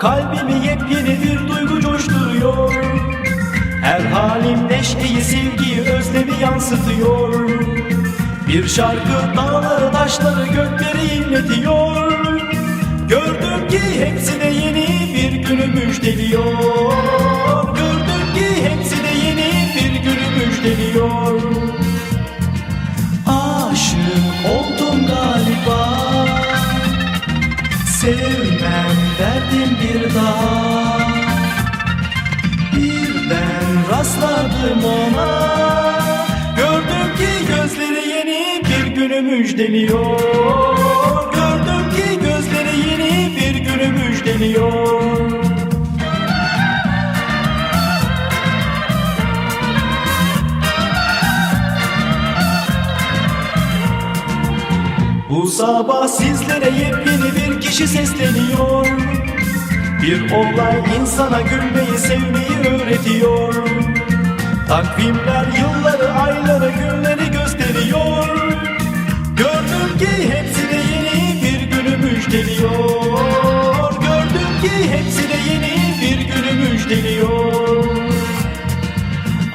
kalbimi yepyeni bir duygu coşturuyor. Her halim neşeyi, sevgiyi, özlemi yansıtıyor. Bir şarkı dağları, taşları, gökleri inletiyor. Gördüm ki hepsi de yeni bir günü müjdeliyor Gördüm ki hepsi de yeni bir günü müjdeliyor Aşık oldum galiba. Sevmem derdim bir daha. Birden rastladım ona. Gördüm ki gözleri yeni bir günü müjdeliyor Bu sabah sizlere yepyeni bir kişi sesleniyor. Bir olay insana gülmeyi sevmeyi öğretiyor. Takvimler yılları ayları günleri gösteriyor. Gördüm ki hepsi de yeni bir günü müjdeliyor. Gördüm ki hepsi de yeni bir günü müjdeliyor.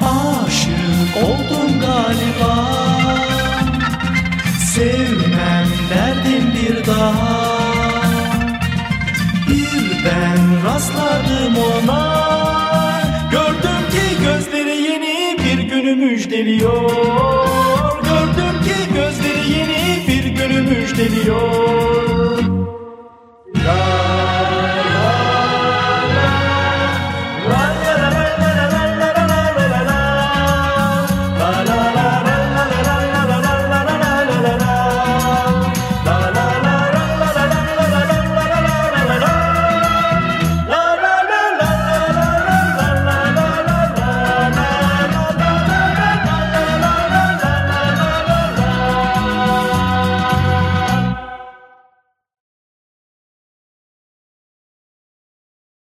Aşık oldum galiba derdim bir Birden rastladım ona. Gördüm ki gözleri yeni bir günü müjdeliyor Gördüm ki gözleri yeni bir günü müjdeliyor